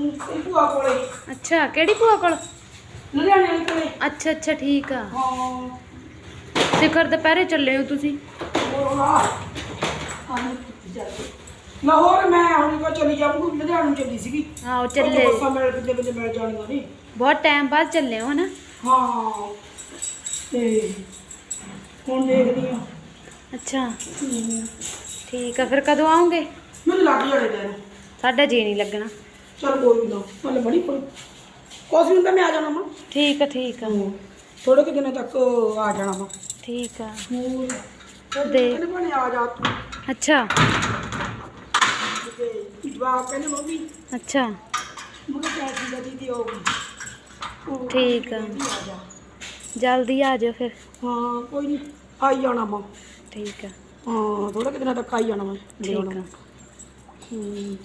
ਭੂਆ ਕੋਲੇ। ਅੱਛਾ ਕਿਹੜੀ ਭੂਆ ਕੋਲ? ਲੁਧਿਆਣੇ ਵਾਲੀ ਕੋਲੇ। ਅੱਛਾ ਅੱਛਾ ਠੀਕ ਆ। ਹਾਂ। ਸਿਖਰ ਦੁਪਹਿਰੇ ਚੱਲੇ ਹੋ ਤੁਸੀਂ? ਹੋਰ ਆ। ਆਨੇ ਜਾਂਦੇ ਲਾਹੌਰ ਮੈਂ ਹੁਣ ਕੋ ਚਲੀ ਜਾਊਂਗੀ ਲੁਧਿਆਣੇ ਚੱਲੀ ਸੀਗੀ। ਆਹੋ ਚੱਲੇ। ਚੱਲੇ ਬੱਸਾਂ ਮਿਲ ਕਿਤੇ ਕਿਤੇ ਮਿਲ ਜਾਣੀਆਂ ਨਹੀਂ ਬਹੁਤ ਟਾਈਮ ਬਾਅਦ ਚੱਲੇ ਹੋ ਨਾ? ਹਾਂ। ਤੇ ਹੁਣ ਦੇਖਦੀ ਆ। ਅੱਛਾ। ਠੀਕ ਆ ਫਿਰ ਕਦੋਂ ਆਉਂਗੇ ਮੈਨੂੰ ਲੱਗ ਜਾਣੇ ਦਿਨ ਸਾਡਾ ਜੀ ਨਹੀਂ ਲੱਗਣਾ। ਚਲ ਕੋਈ ਨਾ ਮਤਲਬ ਬੜੀ ਕੋਈ ਕੁਛ ਨਹੀਂ ਤਾਂ ਮੈਂ ਆ ਜਾਣਾ ਮੈਂ ਠੀਕ ਆ ਠੀਕ ਆ। ਥੋੜੇ ਕਿ ਦਿਨਾਂ ਤੱਕ ਆ ਜਾਣਾ ਮੈਂ ਠੀਕ ਆ। ਹੋਰ ਦੇ। ਕਹਿੰਦੇ ਬਣੇ ਆ ਜਾ ਤੂੰ। ਅੱਛਾ। ਤੇ ਜਵਾਬ ਕਹਿੰਦੇ ਮੰਮੀ ਅੱਛਾ। ਮੁੰਡੇ ਪੈਸੇ ਦਾ ਦੀਦੀ ਆਉਗੀ ਠੀਕ ਆ। ਆ ਜਾ। ਜਲਦੀ ਆ ਜਾਓ ਫਿਰ। ਹਾਂ ਕੋਈ ਨਹੀਂ ਆਈ ਜਾਣਾ ਮੈਂ ਠੀਕ ਆ। ਹਾਂ ਥੋੜੇ ਕਿ ਦਿਨਾਂ ਤੱਕ ਆਈ ਜਾਣਾ ਮੈਂ ਠੀਕ ਆ। ਹੂੰ।